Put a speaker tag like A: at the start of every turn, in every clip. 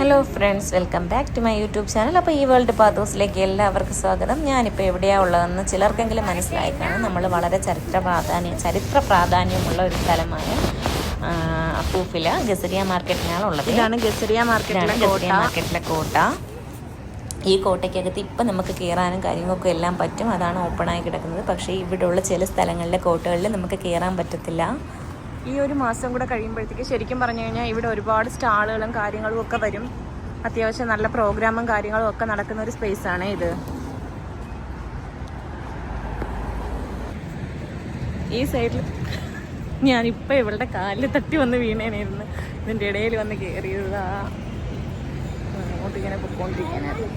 A: Hello friends welcome back to my YouTube channel അപ്പോൾ ഈ world പാത്തോസിലേക്ക് എല്ലാവർക്കും സ്വാഗതം. ഞാനിപ്പോൾ എവിടെയാണ് ഉള്ളതെന്ന് ചിലർക്കെങ്കിലും മനസ്സിലായി കാണും നമ്മൾ വളരെ ചരിത്ര പ്രാധാന്യം ചരിത്ര പ്രാധാന്യമുള്ള ഒരു സ്ഥലമായ അപ്പൂഫില ഗസരിയ മാർക്കറ്റിനാണ് ഉള്ളത്
B: ഇതാണ് ഗസരിയ
A: ഇതാണ്
B: മാർക്കറ്റിലെ
A: ഗസരിയ
B: കോട്ട.
A: മാർക്കറ്റിലെ കോട്ട. ഈ കോട്ടയ്ക്കകത്ത് ഇപ്പം നമുക്ക് കയറാനും കാര്യങ്ങൾക്കും എല്ലാം പറ്റും. അതാണ് ഓപ്പണായി കിടക്കുന്നത്. പക്ഷേ ഇവിടെയുള്ള ചില സ്ഥലങ്ങളിലെ കോട്ടകളിൽ നമുക്ക് കയറാൻ പറ്റത്തില്ല.
B: ഈ ഒരു മാസം കൂടെ കഴിയുമ്പോഴത്തേക്ക് ശരിക്കും പറഞ്ഞു കഴിഞ്ഞാൽ ഇവിടെ ഒരുപാട് സ്റ്റാളുകളും കാര്യങ്ങളും ഒക്കെ വരും. അത്യാവശ്യം നല്ല പ്രോഗ്രാമും കാര്യങ്ങളും ഒക്കെ നടക്കുന്ന ഒരു സ്പേസ് ആണ് ഇത്. ഈ സൈഡിൽ ഞാനിപ്പോൾ ഇവളുടെ കാലിൽ തട്ടി വന്ന് വീണേനായിരുന്നു. ഇതിന്റെ ഇടയിൽ വന്ന് കയറിയതാ അങ്ങോട്ട് ഇങ്ങനെ പൊക്കോണ്ടിരിക്കാനായിരുന്നു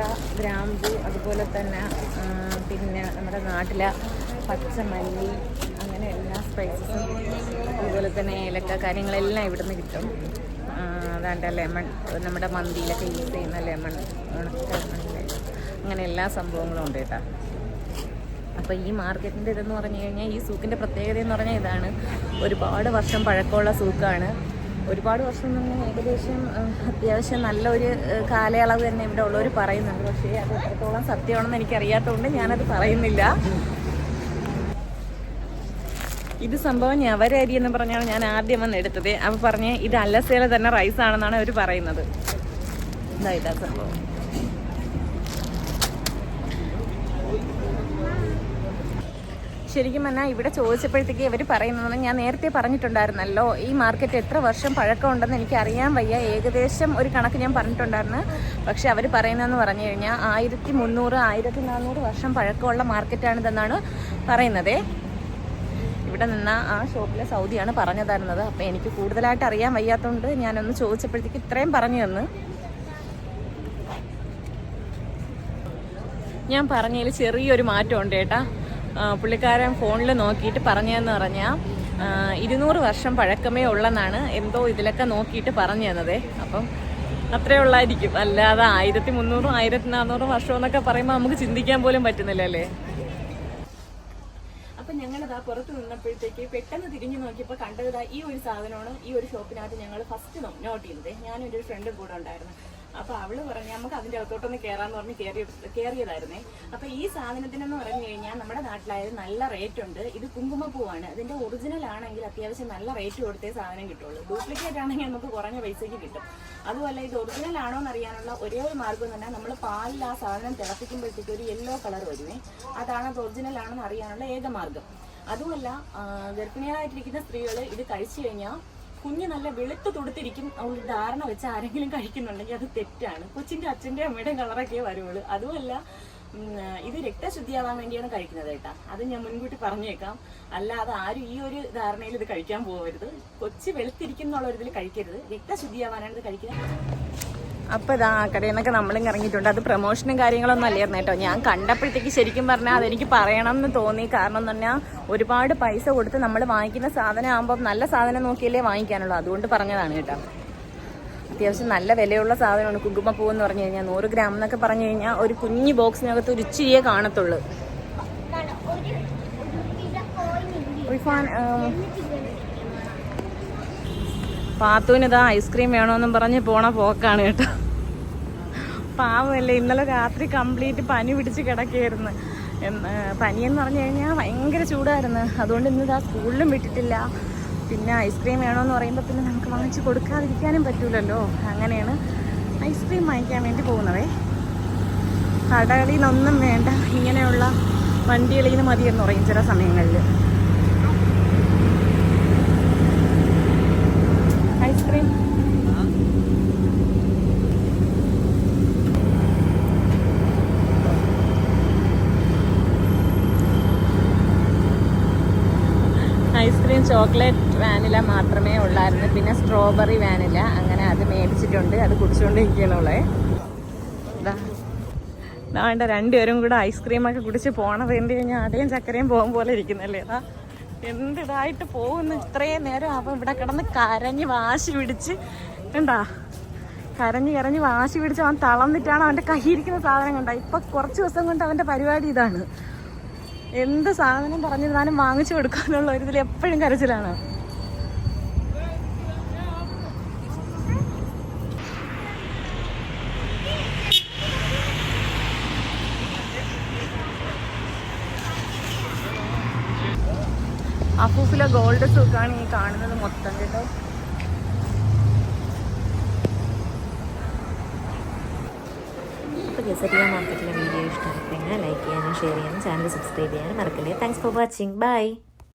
B: പട്ട ഗ്രാമ്പു അതുപോലെ തന്നെ പിന്നെ നമ്മുടെ നാട്ടിലെ പച്ചമല്ലി അങ്ങനെ എല്ലാ സ്പൈസസും അതുപോലെ തന്നെ ഏലക്ക കാര്യങ്ങളെല്ലാം ഇവിടുന്ന് കിട്ടും. അതാണ്ട് ലെമൺ നമ്മുടെ മന്തിയിലൊക്കെ യൂസ് ചെയ്യുന്ന ലെമൺ ഉണക്ക അങ്ങനെ എല്ലാ സംഭവങ്ങളും ഉണ്ട് കേട്ടോ. അപ്പോൾ ഈ മാർക്കറ്റിന്റെ ഇതെന്ന് പറഞ്ഞു കഴിഞ്ഞാൽ ഈ സൂക്കിന്റെ പ്രത്യേകത എന്ന് പറഞ്ഞാൽ ഇതാണ്. ഒരുപാട് വർഷം പഴക്കമുള്ള സൂക്കാണ്. ഒരുപാട് വർഷം തന്നെ ഏകദേശം അത്യാവശ്യം നല്ലൊരു കാലയളവ് തന്നെ ഇവിടെ ഉള്ളവർ പറയുന്നുണ്ട്. പക്ഷേ അത് എത്രത്തോളം സത്യമാണെന്ന് എനിക്കറിയാത്തതുകൊണ്ട് ഞാനത് പറയുന്നില്ല. ഇത് സംഭവം ഞവരരി എന്ന് പറഞ്ഞാണ് ഞാൻ ആദ്യം വന്ന് എടുത്തത്. അപ്പോൾ പറഞ്ഞ് ഇത് അല്ലസേല തന്നെ റൈസ് ആണെന്നാണ് അവർ പറയുന്നത്. ഇതാ ഇതാ സംഭവം. ശരിക്കും പറഞ്ഞാൽ ഇവിടെ ചോദിച്ചപ്പോഴത്തേക്ക് ഇവർ പറയുന്നത് ഞാൻ നേരത്തെ പറഞ്ഞിട്ടുണ്ടായിരുന്നല്ലോ ഈ മാർക്കറ്റ് എത്ര വർഷം പഴക്കമുണ്ടെന്ന് എനിക്ക് അറിയാൻ വയ്യ. ഏകദേശം ഒരു കണക്ക് ഞാൻ പറഞ്ഞിട്ടുണ്ടായിരുന്നു. പക്ഷെ അവർ പറയുന്നതെന്ന് പറഞ്ഞു കഴിഞ്ഞാൽ ആയിരത്തി മുന്നൂറ് ആയിരത്തി നാനൂറ് വർഷം പഴക്കമുള്ള മാർക്കറ്റാണിതെന്നാണ് പറയുന്നത്. ഇവിടെ നിന്ന ആ ഷോപ്പിലെ സൗദിയാണ് പറഞ്ഞു തരുന്നത് അപ്പോൾ എനിക്ക് കൂടുതലായിട്ട് അറിയാൻ വയ്യാത്തതുകൊണ്ട് ഞാനൊന്ന് ചോദിച്ചപ്പോഴത്തേക്ക് ഇത്രയും പറഞ്ഞു തന്ന്. ഞാൻ പറഞ്ഞതിൽ ചെറിയൊരു മാറ്റമുണ്ട് ചേട്ടാ പുള്ളിക്കാരൻ ഫോണിൽ നോക്കിയിട്ട് പറഞ്ഞതെന്ന് പറഞ്ഞാൽ ഇരുന്നൂറ് വർഷം പഴക്കമേ ഉള്ളെന്നാണ് എന്തോ ഇതിലൊക്കെ നോക്കിയിട്ട് പറഞ്ഞു തന്നത് അപ്പം അത്രേ ഉള്ളായിരിക്കും. അല്ലാതെ ആയിരത്തി മുന്നൂറും ആയിരത്തി നാനൂറും വർഷം എന്നൊക്കെ പറയുമ്പോൾ നമുക്ക് ചിന്തിക്കാൻ പോലും പറ്റുന്നില്ല അല്ലേ? അപ്പൊ ഞങ്ങളിതാ പുറത്ത് നിന്നപ്പോഴത്തേക്ക് പെട്ടെന്ന് തിരിഞ്ഞു നോക്കിയപ്പോൾ കണ്ടത് ഈ ഒരു സാധനമാണ്. ഈ ഒരു ഷോപ്പിനകത്ത് ഞങ്ങൾ ഫസ്റ്റ് നോട്ട് ചെയ്തത് ഞാനും ഒരു ഫ്രണ്ട് കൂടെ ഉണ്ടായിരുന്നു. അപ്പൊ അവൾ പറഞ്ഞു നമുക്ക് അതിന്റെ അകത്തോട്ടൊന്ന് കയറാന്ന് പറഞ്ഞ് കയറി അപ്പൊ ഈ സാധനത്തിനെന്ന് പറഞ്ഞു കഴിഞ്ഞാൽ നമ്മുടെ നാട്ടിലായാലും നല്ല റേറ്റ് ഉണ്ട്. ഇത് കുങ്കുമപ്പൂവാണ്. അതിന്റെ ഒറിജിനൽ ആണെങ്കിൽ അത്യാവശ്യം നല്ല റേറ്റ് കൊടുത്തേ സാധനം കിട്ടുള്ളൂ. ഡ്യൂപ്ലിക്കേറ്റ് ആണെങ്കിൽ നമുക്ക് കുറഞ്ഞ പൈസയ്ക്ക് കിട്ടും. അതുപോലെ ഇത് ഒറിജിനൽ ആണോ എന്ന് അറിയാനുള്ള ഒരേ ഒരു മാർഗം എന്ന് പറഞ്ഞാൽ നമ്മൾ പാലിൽ ആ സാധനം തിളപ്പിക്കുമ്പോഴത്തേക്ക് ഒരു യെല്ലോ കളർ വരുവേ. അതാണ് അത് ഒറിജിനൽ ആണെന്ന് അറിയാനുള്ള ഏക മാർഗം. അതുമല്ല ഗർഭിണികളായിട്ടിരിക്കുന്ന സ്ത്രീകൾ ഇത് കഴിച്ചു കഴിഞ്ഞാൽ കുഞ്ഞ് നല്ല വെളുത്ത് തുടുത്തിരിക്കും ഒരു ധാരണ വെച്ച് ആരെങ്കിലും കഴിക്കുന്നുണ്ടെങ്കിൽ അത് തെറ്റാണ്. കൊച്ചിന്റെ അച്ഛന്റെ അമ്മയുടെ കളറൊക്കെ വരുള്ളൂ അതുമല്ല ഇത് രക്തശുദ്ധിയാവാൻ വേണ്ടിയാണ് കഴിക്കുന്നത് കേട്ടാ അത് ഞാൻ മുൻകൂട്ടി പറഞ്ഞേക്കാം. അല്ലാതെ ആരും ഈ ഒരു ധാരണയിൽ ഇത് കഴിക്കാൻ പോകരുത് കൊച്ചു വെളുത്തിരിക്കുന്നുള്ള ഒരു ഇതിൽ കഴിക്കരുത്. രക്തശുദ്ധിയാവാനാണ് ഇത് കഴിക്കുന്നത്. അപ്പൊ ഇതാ ആ കടയിൽ നിന്നൊക്കെ നമ്മളും ഇറങ്ങിയിട്ടുണ്ട് അത് പ്രൊമോഷനും കാര്യങ്ങളൊന്നും അല്ലായിരുന്നു കേട്ടോ ഞാൻ കണ്ടപ്പോഴത്തേക്ക് ശരിക്കും പറഞ്ഞാൽ അതെനിക്ക് പറയണം എന്ന് തോന്നി കാരണം എന്ന് പറഞ്ഞാൽ ഒരുപാട് പൈസ കൊടുത്ത് നമ്മൾ വാങ്ങിക്കുന്ന സാധനം ആകുമ്പോൾ നല്ല സാധനം നോക്കിയല്ലേ വാങ്ങിക്കാനുള്ളൂ അതുകൊണ്ട് പറഞ്ഞതാണ് കേട്ടോ അത്യാവശ്യം നല്ല വിലയുള്ള സാധനമാണ് കുങ്കുമപ്പൂ എന്ന് പറഞ്ഞു കഴിഞ്ഞാൽ നൂറ് ഗ്രാം എന്നൊക്കെ പറഞ്ഞു കഴിഞ്ഞാൽ ഒരു കുഞ്ഞു ബോക്സിനകത്ത് ഒരു ഇച്ചിരിയെ കാണത്തുള്ളൂ ഉം, പാത്തൂന് ഇതാ ഐസ്ക്രീം വേണമെന്നും പറഞ്ഞ് പോണ പോക്കാണ് കേട്ടോ. പാവമല്ലേ ഇന്നലെ രാത്രി കംപ്ലീറ്റ് പനി പിടിച്ച് കിടക്കുകയായിരുന്നു. പനിയെന്ന് പറഞ്ഞു കഴിഞ്ഞാൽ ഭയങ്കര ചൂടായിരുന്നു. അതുകൊണ്ട് ഇന്ന് ഇതാ സ്കൂളിലും വിട്ടിട്ടില്ല. പിന്നെ ഐസ്ക്രീം വേണമെന്ന് പറയുമ്പോൾ പിന്നെ നമുക്ക് വാങ്ങിച്ച് കൊടുക്കാതിരിക്കാനും പറ്റൂലല്ലോ. അങ്ങനെയാണ് ഐസ്ക്രീം വാങ്ങിക്കാൻ വേണ്ടി പോകുന്നതേ. കടകളിൽ നിന്നൊന്നും വേണ്ട ഇങ്ങനെയുള്ള വണ്ടികളിൽ നിന്ന് മതിയെന്ന് പറയും ചില സമയങ്ങളിൽ. ഐസ്ക്രീം ഐസ്ക്രീം ചോക്ലേറ്റ് വാനില മാത്രമേ ഉള്ളായിരുന്നു. പിന്നെ സ്ട്രോബെറി വാനില. അങ്ങനെ അത് മേടിച്ചിട്ടുണ്ട്. അത് കുടിച്ചുകൊണ്ടിരിക്കണുള്ളേ വേണ്ട രണ്ടുപേരും കൂടെ ഐസ്ക്രീമൊക്കെ കുടിച്ച് പോണത് എന്ത് കഴിഞ്ഞാൽ ആടയും ചക്കരയും പോകും പോലെ ഇരിക്കുന്നല്ലേ? അതാ എന്തിതായിട്ട് പോകുന്നു? ഇത്രയും നേരം അവൻ ഇവിടെ കിടന്ന് കരഞ്ഞ് വാശി പിടിച്ച്. എന്താ കരഞ്ഞ് കരഞ്ഞ് വാശി പിടിച്ച് അവൻ തളർന്നിട്ടാണ് അവന്റെ കയ്യിരിക്കുന്ന സാധനം കണ്ട. ഇപ്പൊ കുറച്ച് ദിവസം കൊണ്ട് അവന്റെ പരിപാടി ഇതാണ്. എന്ത് സാധനം പറഞ്ഞിരുന്നാലും വാങ്ങിച്ചു കൊടുക്കാനുള്ള ഒരു ഇതിൽ എപ്പോഴും കരച്ചിലാണ്. അഫൂഫിലെ ഗോൾഡ് സൂക്കാണ് ഈ കാണുന്നത് മൊത്തം കേട്ടോ.
A: അപ്പോൾ മാർക്കറ്റിലെ വീഡിയോ ഇഷ്ടമായിക്കഴിഞ്ഞാൽ ലൈക്ക് ചെയ്യാനും ഷെയർ ചെയ്യാനും ചാനൽ സബ്സ്ക്രൈബ് ചെയ്യാനും മറക്കല്ലേ. Thanks for watching bye